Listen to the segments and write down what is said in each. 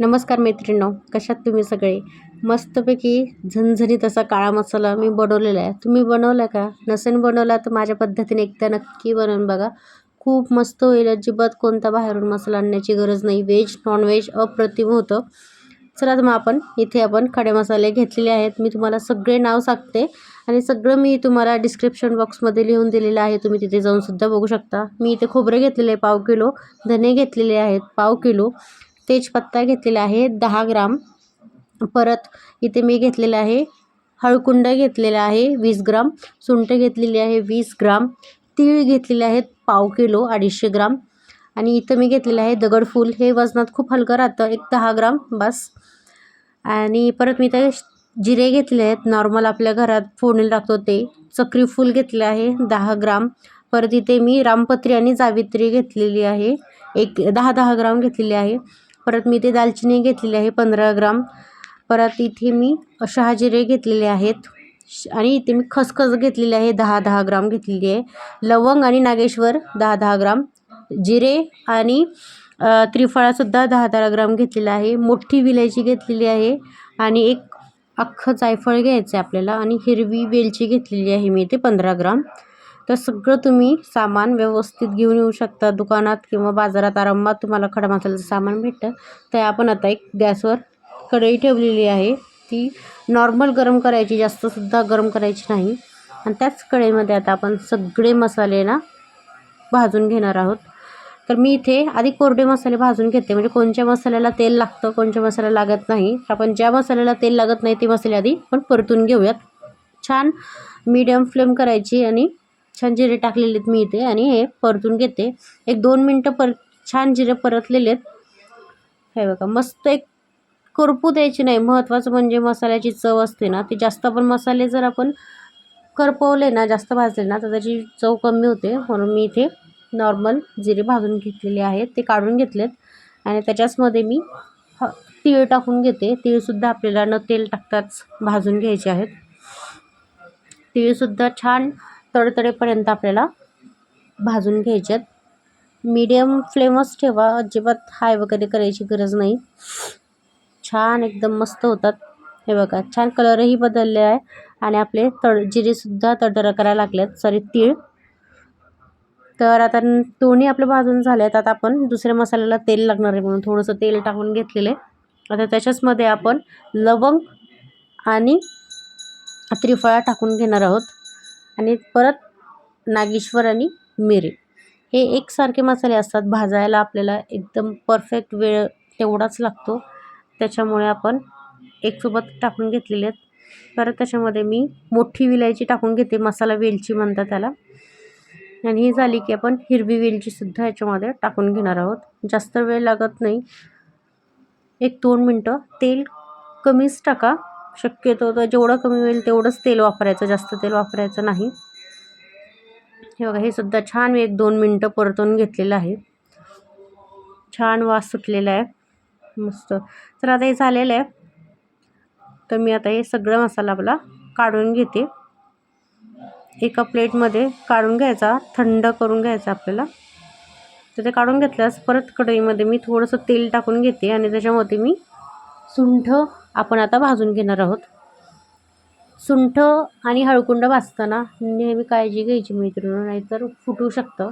नमस्कार मैत्रिणींनो कशात तुम्ही सगळे? मस्तपैकी झणझणीत असा काळा मसाला मी बनवलेला आहे. तुम्ही बनवला का? नसेन बनवला तर माझ्या पद्धतीने एकदा नक्की बनवून बघा. खूप मस्त होईल. अजिबात कोणता बाहेरून मसाला आणण्याची गरज नाही. व्हेज नॉनव्हेज अप्रतिम होतं. चला तर मग आपण इथे आपण खडे मसाले घेतलेले आहेत. मी तुम्हाला सगळे नाव सांगते आणि सगळं मी तुम्हाला डिस्क्रिप्शन बॉक्समध्ये लिहून दिलेलं आहे. तुम्ही तिथे जाऊनसुद्धा बघू शकता. मी इथे खोबरे घेतलेले आहे पाव किलो. धने घेतलेले आहेत पाव किलो. तेजपत्ता घेतलेला आहे दहा ग्राम. परत इथे मी घेतलेलं आहे हळकुंड घेतलेला आहे वीस ग्राम. सुंठ घेतलेली आहे वीस ग्राम. तीळ घेतलेले आहेत पाव किलो अडीचशे ग्राम. आणि इथं मी घेतलेलं आहे दगडफूल हे वजनात खूप हलकं राहतं एक दहा ग्राम बस. आणि परत मी ते जिरे घेतले आहेत नॉर्मल आपल्या घरात फोडणी लागतो ते. चक्री फूल घेतले आहे दहा ग्राम. परत इथे मी रामपत्री आणि जावित्री घेतलेली आहे एक दहा दहा ग्राम घेतलेली आहे. परत मी ते दालचिनी घेतलेली आहे पंधरा ग्राम. परत इथे मी शहाजिरे घेतलेले आहेत. आणि इथे मी खसखस घेतलेली आहे दहा दहा ग्राम घेतलेली आहे. लवंग आणि नागेश्वर दहा दहा ग्राम. जिरे आणि त्रिफळासुद्धा दहा दहा ग्राम घेतलेला आहे. मोठी विलायची घेतलेली आहे. आणि एक अख्खं जायफळ घ्यायचं आहे आपल्याला. आणि हिरवी वेलची घेतलेली आहे मी ते पंधरा ग्राम. तर सगळं तुम्ही सामान व्यवस्थित घेऊन येऊ शकता. दुकानात किंवा बाजारात आरामात तुम्हाला खडा मसाल्याचं सामान भेटतं. तर आपण आता एक गॅसवर कढई ठेवलेली आहे. ती नॉर्मल गरम करायची जास्तसुद्धा गरम करायची नाही. आणि त्याच कढईमध्ये आता आपण सगळे मसाले ना भाजून घेणार आहोत. तर मी इथे आधी कोरडे मसाले भाजून घेते. म्हणजे कोणत्या मसाल्याला तेल लागतं कोणत्या मसाल्याला लागत नाही. आपण ज्या मसाल्याला तेल लागत नाही ते मसाले आधी पण परतून घेऊयात. छान मीडियम फ्लेम करायची आणि छान जिरे टाकलेले आहेत मी इथे आणि हे परतून घेते. एक दोन मिनटं पर छान जिरे परतलेले आहेत. हे बघा मस्त एक करपू द्यायची नाही. महत्त्वाचं म्हणजे मसाल्याची चव असते ना ते जास्त आपण मसाले जर आपण करपवले ना जास्त भाजले ना तर त्याची चव कमी होते. म्हणून मी इथे नॉर्मल जिरे भाजून घेतलेले आहेत. ते काढून घेतलेत. आणि त्याच्याचमध्ये मी ह तीळ टाकून घेते. तीळसुद्धा आपल्याला न तेल टाकताच भाजून घ्यायचे आहेत. तीळसुद्धा छान तडतडेपर्यंत आपल्याला भाजून घ्यायच्यात मीडियम फ्लेमच ठेवा. अजिबात हाय वगैरे करायची गरज नाही. छान एकदम मस्त होतात. हे बघा छान कलरही बदलले आहे. आणि आपले तड जिरेसुद्धा तडतड करायला लागलेत. सॉरी तीळ. तर आता दोन्ही आपले भाजून झाले आहेत आता आपण दुसऱ्या मसाल्याला तेल लागणार आहे म्हणून थोडंसं तेल टाकून घेतलेलं आहे. आता त्याच्याचमध्ये आपण लवंग आणि त्रिफळा टाकून घेणार आहोत. आणि परत नागेश्वर आणि मिरे. हे एकसारखे मसाले असतात. भाजायला आपल्याला एकदम परफेक्ट वेळ तेवढाच लागतो. त्याच्यामुळे आपण एकसोबत टाकून घेतलेले आहेत. परत त्याच्यामध्ये मी मोठी विलायची टाकून घेते. मसाला वेलची म्हणतात त्याला. आणि ही झाली की आपण हिरवी वेलचीसुद्धा याच्यामध्ये टाकून घेणार आहोत. जास्त वेळ लागत नाही. एक दोन मिनटं. तेल कमीच टाका. शक्यतो तर जेवढं कमी होईल तेवढंच तेल वापरायचं जास्त तेल वापरायचं नाही. हे बघा हे सुद्धा छान एक दोन मिनटं परतून घेतलेलं आहे. छान वास सुटलेला आहे. मस्त. तर आता हे झालेलं आहे. तर मी आता हे सगळं मसाला आपला काढून घेते. एका प्लेटमध्ये काढून घ्यायचा थंड करून घ्यायचा आपल्याला. तर ते काढून घेतल्यास परत कढईमध्ये मी थोडंसं तेल टाकून घेते आणि त्याच्यामध्ये मी सुंठ आपण आता भाजून घेणार आहोत. सुंठ आणि हळकुंड भाजताना नेहमी काळजी घ्यायची मैत्रिणी नाहीतर फुटू शकतं.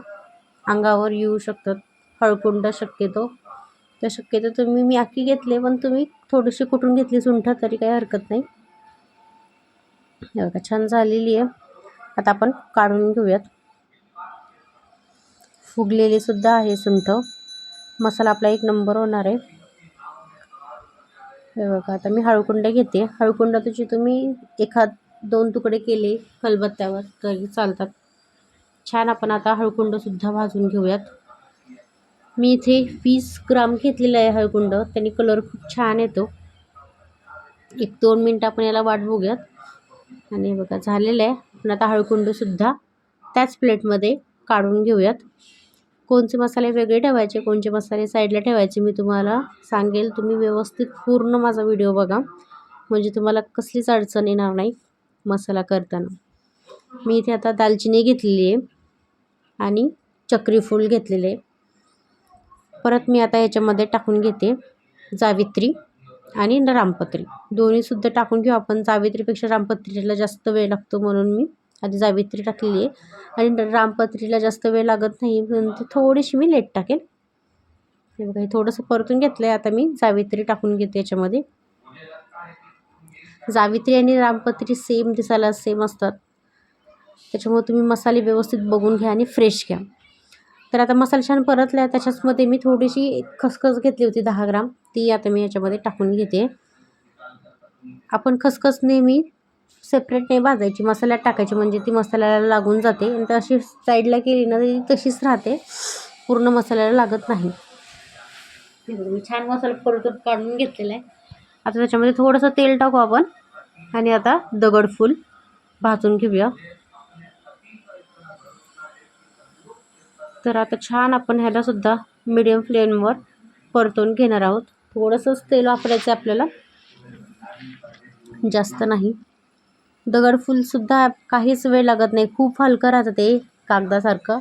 अंगावर येऊ शकतं. हळकुंड शक्यतो. तर शक्यतो तुम्ही मी आखी घेतले पण तुम्ही थोडीशी कुटून घेतली सुंठ तरी काही हरकत नाही. बघा छान झालेली आहे. आता आपण काढून घेऊयात. फुगलेली सुद्धा आहे सुंठ. मसाला आपला एक नंबर होणार आहे. हे बघा आता मी हळकुंड घेते. हळकुंड तुझी तुम्ही एखाद दोन तुकडे केले खलबत्त्यावर तरी चालतात. छान आपण आता हळकुंडसुद्धा भाजून घेऊयात. मी इथे वीस ग्राम घेतलेलं आहे हळकुंड. त्याने कलर खूप छान येतो. एक दोन मिनटं आपण याला वाट बघूयात. आणि बघा झालेलं आहे. आपण आता हळकुंडसुद्धा त्याच प्लेटमध्ये काढून घेऊयात. कोणते मसाले वेगळे ठेवायचे कोणते मसाले साईडला ठेवायचे मी तुम्हाला सांगेल. तुम्ही व्यवस्थित पूर्ण माझा व्हिडिओ बघा. म्हणजे तुम्हाला कसलीच अडचण येणार नाही मसाला करताना. मी इथे आता दालचिनी घेतलेली आहे आणि चक्रीफूल घेतलेले परत मी आता याच्यामध्ये टाकून घेते जावित्री आणि न रामपत्री दोन्हीसुद्धा टाकून घेऊ आपण. जावित्रीपेक्षा रामपत्रीला जास्त वेळ लागतो म्हणून मी आधी जावित्री टाकलेली आहे आणि रामपत्रीला जास्त वेळ लागत नाही. म्हणून ती थोडीशी मी लेट टाकेन. हे बघा हे थोडंसं परतून घेतलं आहे आता मी जावित्री टाकून घेते याच्यामध्ये. जावित्री आणि रामपत्री सेम दिसायला सेम असतात. त्याच्यामुळे तुम्ही मसाले व्यवस्थित बघून घ्या आणि फ्रेश घ्या. तर आता मसाला छान परतला आहे त्याच्याचमध्ये मी थोडीशी खसखस घेतली होती दहा ग्राम. ती आता मी याच्यामध्ये टाकून घेते. आपण खसखस नेहमी सेपरेट नाही भाजायची. मसाल्यात टाकायची म्हणजे ती मसाल्याला लागून जाते. आणि अशी साईडला केली ना ती तशीच राहते. पूर्ण मसाल्याला लागत नाही. मी छान मसाला परतून काढून घेतलेला आहे. आता त्याच्यामध्ये थोडंसं तेल टाकू आपण. आणि आता दगडफूल भाजून घेऊया. तर आता छान आपण ह्यालासुद्धा मिडियम फ्लेमवर परतून घेणार आहोत. थोडंसंच तेल वापरायचं आहे आपल्याला. जास्त नाही. दगडफूलसुद्धा काहीच वेळ लागत नाही. खूप हलकं राहतं ते कागदासारखं.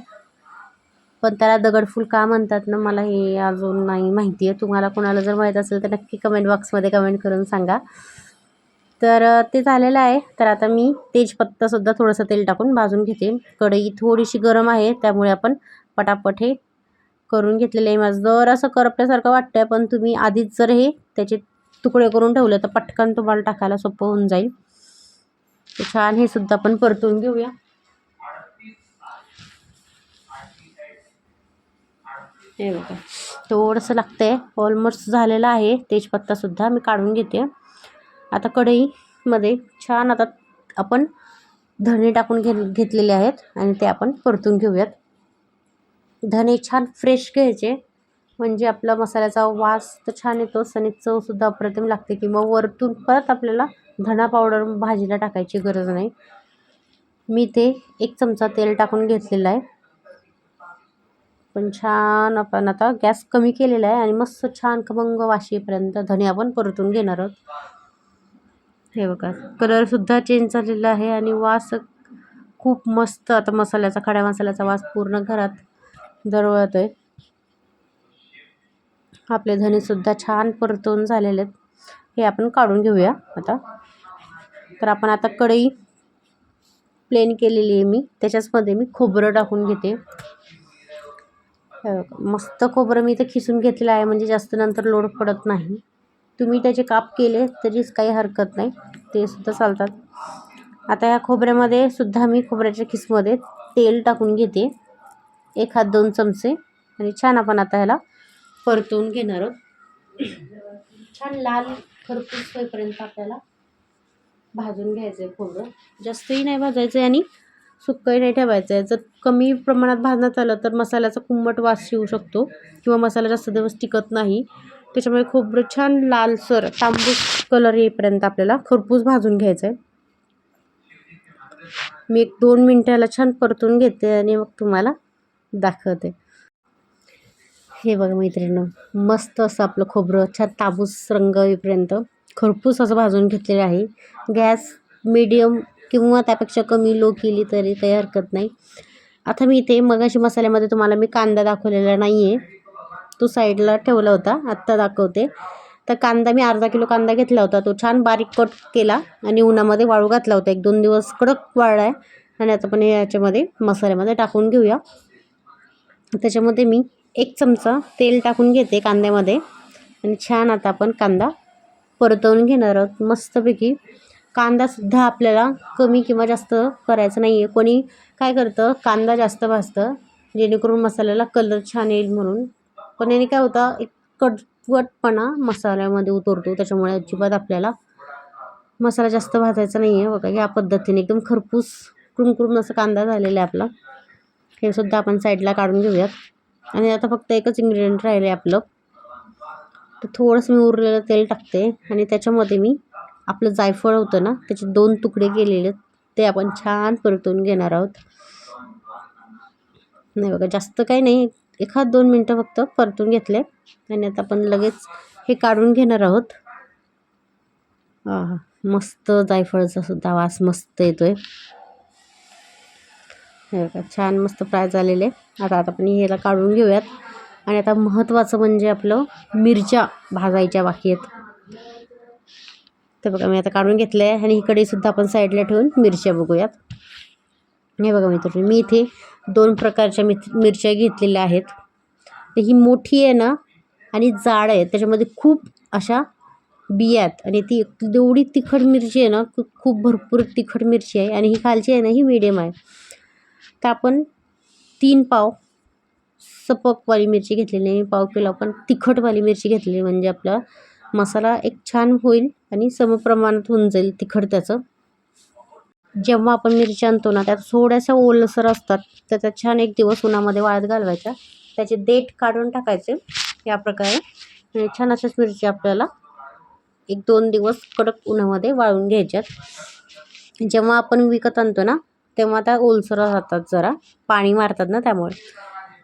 पण त्याला दगडफूल का म्हणतात ना मला हे अजून नाही माहिती आहे. तुम्हाला कोणाला जर माहीत असेल तर नक्की कमेंट बॉक्समध्ये कमेंट करून सांगा. तर ते झालेलं आहे. तर आता मी तेजपत्तासुद्धा थोडंसं तेल टाकून भाजून घेते. कढई थोडीशी गरम आहे त्यामुळे आपण पटापट हे करून घेतलेलं आहे. माझं जर असं करपल्यासारखं वाटतं आहे पण तुम्ही आधीच जर हे त्याचे तुकडे करून ठेवले तर पटकन तुम्हाला टाकायला सोपं होऊन जाईल. छान हे सुद्धा आपण परतून घेऊया. हे बघा थोडंसं लागतं आहे ऑलमोस्ट झालेलं आहे. तेजपत्तासुद्धा मी काढून घेते. आता कढईमध्ये छान आता आपण धणे टाकून घे घेतलेले आहेत आणि ते आपण परतून घेऊयात. धणे छान फ्रेश घ्यायचे. म्हणजे आपला मसाल्याचा वास तर छान येतो. आणि चवसुद्धा अप्रतिम लागते किंवा वरतून परत आपल्याला धणा पावडर भाजीला टाकायची गरज नाही. मी ते एक चमचा तेल टाकून घेतलेलं आहे. पण छान आपण आता गॅस कमी केलेला आहे आणि मस्त छान खमंग वाशीपर्यंत धणे आपण परतून घेणार आहोत. हे बघा कलरसुद्धा चेंज झालेला आहे आणि वास खूप मस्त. आता मसाल्याचा खड्या मसाल्याचा वास पूर्ण घरात दरवळतो आहे आपले धणेसुद्धा छान परतून झालेले आहेत. हे आपण काढून घेऊया आता. तर आपण आता कढई प्लेन केलेली आहे मी. त्याच्याचमध्ये मी खोबरं टाकून घेते. मस्त खोबरं मी इथं खिसून घेतलेलं आहे म्हणजे जास्त नंतर लोड पडत नाही. तुम्ही त्याचे काप केले तरीच काही हरकत नाही. ते सुद्धा चालतात. आता या खोबऱ्यामध्ये सुद्धा मी खोबऱ्याच्या खिसमध्ये तेल टाकून घेते. एक हात दोन चमचे. आणि छान आपण आता ह्याला परतून घेणार आहोत. छान लाल खरपूस होईपर्यंत आपल्याला भाजून घ्यायचं आहे पूर्ण जास्तही नाही भाजायचं आहे आणि सुक्कही नाही ठेवायचं आहे जर कमी प्रमाणात भाजण्यात आलं तर मसाल्याचा कुंबट वास येऊ शकतो किंवा मसाला जास्त दिवस टिकत नाही. त्याच्यामुळे खोबरं छान लालसर तांबूस कलर येईपर्यंत आपल्याला खरपूस भाजून घ्यायचं आहे मी एक दोन मिनटाला छान परतून घेते आणि मग तुम्हाला दाखवते. हे बघा मैत्रिणी मस्त असं आपलं खोबरं छान ताबूस रंग येईपर्यंत. खरपूस असं भाजून घेतलेलं आहे. गॅस मीडियम किंवा त्यापेक्षा कमी लो केली तरी काही हरकत नाही. आता मी इथे मगाशी मसाल्यामध्ये तुम्हाला मी कांदा दाखवलेला नाही आहे तो साईडला ठेवला होता आत्ता दाखवते. तर कांदा मी अर्धा किलो कांदा घेतला होता. तो छान बारीक कट केला आणि उन्हामध्ये वाळू घातला होता. एक दोन दिवस कडक वाळला आहे. आणि आता पण याच्यामध्ये मसाल्यामध्ये टाकून घेऊया. त्याच्यामध्ये मी एक चमचा तेल टाकून घेते कांद्यामध्ये. आणि छान आता आपण कांदा परतवून घेणार आहोत. मस्तपैकी कांदासुद्धा आपल्याला कमी किंवा जास्त करायचं नाही आहे कोणी काय करतं? कांदा जास्त भाजतं जेणेकरून मसाल्याला कलर छान येईल म्हणून. पण याने काय होतं? एक कडवटपणा मसाल्यामध्ये उतरतो. त्याच्यामुळे अजिबात आपल्याला मसाला जास्त भाजायचा नाही आहे बघा या पद्धतीने एकदम खरपूस कुरकुरून असं कांदा झालेला आहे आपला. हे सुद्धा आपण साईडला काढून घेऊयात. आणि आता फक्त एकच इन्ग्रेडियंट राहिलं आहे आपलं. तर थोडंसं मी उरलेलं तेल टाकते आणि त्याच्यामध्ये मी आपलं जायफळ होतं ना त्याचे दोन तुकडे केलेले ते आपण छान परतून घेणार आहोत. नाही बघा जास्त काही नाही एखाद दोन मिनटं फक्त परतून घेतले आणि आता आपण लगेच हे काढून घेणार आहोत. हां मस्त जायफळचा सुद्धा वास मस्त येतो आहे हे बघा छान मस्त फ्राय झालेले. आता आता आपण ह्याला काढून घेऊयात. आणि आता महत्त्वाचं म्हणजे आपलं मिरच्या भाजायच्या बाकी आहेत तर बघा मी आता काढून घेतलं आहे आणि इकडेसुद्धा आपण साईडला ठेवून मिरच्या बघूयात. हे बघा मित्र मी इथे दोन प्रकारच्या मिर मिरच्या घेतलेल्या आहेत. तर ही मोठी आहे ना आणि जाड आहे. त्याच्यामध्ये खूप अशा बिया आहेत. आणि ती एवढी तिखट मिरची आहे ना खूप भरपूर तिखट मिरची आहे. आणि ही खालची आहे ना ही मिडियम आहे. तर आपण तीन पाव सपकवाली मिरची घेतलेली आहे. पाव किलो आपण तिखटवाली मिरची घेतलेली म्हणजे आपला मसाला एक छान होईल आणि समप्रमाणात होऊन जाईल तिखट त्याचं जेव्हा आपण मिरची आणतो ना त्यात थोड्याशा ओलसर असतात. त्याचा छान एक दिवस उन्हामध्ये वाळत घालवायचा. त्याचे देठ काढून टाकायचे. या प्रकारे. आणि छान अशाच मिरची आपल्याला एक दोन दिवस कडक उन्हामध्ये वाळून घ्यायच्यात. जेव्हा आपण विकत आणतो ना तेव्हा त्या ओलसर राहतात जरा. पाणी मारतात ना त्यामुळे.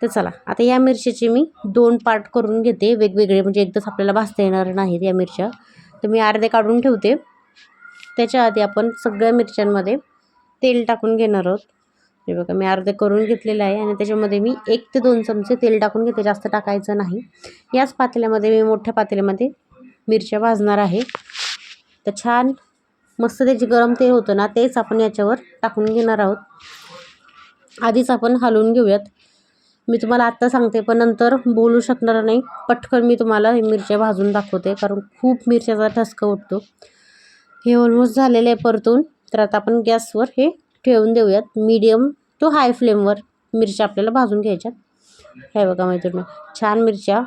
तर चला आता या मिरचीचे मी दोन पार्ट करून घेते. वेगवेगळे म्हणजे एकदाच आपल्याला भाजता येणार नाहीत या मिरच्या. तर मी अर्धे काढून ठेवते. त्याच्या आधी आपण सगळ्या मिरच्यांमध्ये तेल टाकून घेणार आहोत. हे बघा मी अर्धे करून घेतलेलं आहे आणि त्याच्यामध्ये मी एक ते दोन चमचे तेल टाकून घेते. जास्त टाकायचं नाही. याच पातेल्यामध्ये मी मोठ्या पातेल्यामध्ये मिरच्या भाजणार आहे. तर छान मस्त त्याचे गरम तेल होतं ना तेच आपण याच्यावर टाकून घेणार आहोत. आधीच आपण हलवून घेऊयात. मी तुम्हाला आत्ता सांगते पण नंतर बोलू शकणार नाही. पटकन मी तुम्हाला हे मिरच्या भाजून दाखवते कारण खूप मिरच्याचा ठसका उठतो. हे ऑलमोस्ट झालेलं आहे परतून. तर आता आपण गॅसवर हे ठेवून देऊयात. मीडियम टू हाय फ्लेमवर मिरच्या आपल्याला भाजून घ्यायच्यात हे बघा मैत्रिणी छान मिरच्या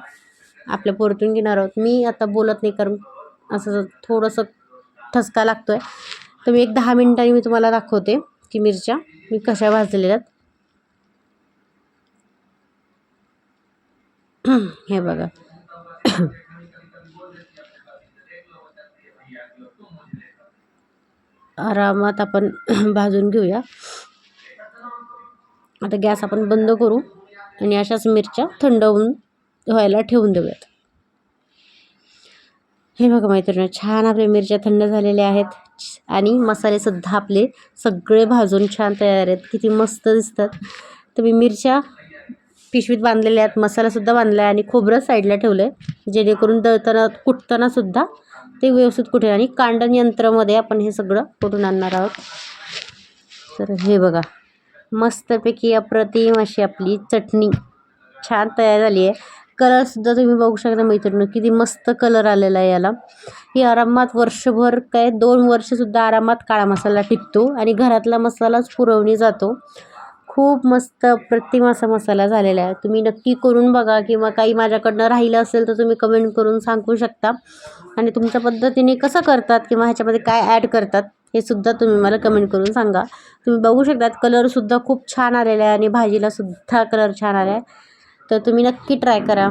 आपल्या परतून घेणार आहोत. मी आता बोलत नाही कारण असं थोडंसं ठसका लागतो आहे तर मी एक दहा मिनटांनी मी तुम्हाला दाखवते की मिरच्या मी कशा भाजलेल्या आहेत. हे बघा. आरामात आपण भाजून घेऊया. आता गॅस आपण बंद करू आणि अशाच मिरच्या थंड होऊन व्हायला ठेवून देऊयात. हे बघा मैत्रिणी छान आपल्या मिरच्या थंड झालेल्या आहेत आणि मसालेसुद्धा आपले सगळे भाजून छान तयार आहेत. किती मस्त दिसतात. तर मी मिरच्या पिशवीत बांधलेल्या आहेत मसालासुद्धा बांधला आहे आणि खोबरं साईडला ठेवलं आहे जेणेकरून दळताना कुटतानासुद्धा ते व्यवस्थित कुठे आणि कांडण यंत्रामध्ये आपण हे सगळं कुठून आणणार आहोत. तर हे बघा मस्तपैकी अप्रतिम अशी आपली चटणी छान तयार झाली आहे. कलरसुद्धा तुम्ही बघू शकता मैत्रिणी किती मस्त कलर आलेला आहे याला. ही आरामात वर्षभर काय दोन वर्षसुद्धा आरामात काळा मसाला टिकतो आणि घरातला मसालाच पुरवणी जातो. खूप मस्त अप्रतिम असा मसाला झालेला आहे. तुम्ही नक्की करून बघा किंवा काही माझ्याकडनं राहिलं असेल तर तुम्ही कमेंट करून सांगू शकता. आणि तुमच्या पद्धतीने कसं करतात किंवा ह्याच्यामध्ये काय ॲड करतात हे सुद्धा तुम्ही मला कमेंट करून सांगा. तुम्ही बघू शकतात कलरसुद्धा खूप छान आलेला आहे आणि भाजीलासुद्धा कलर छान आला आहे तर तुम्ही नक्की ट्राय करा.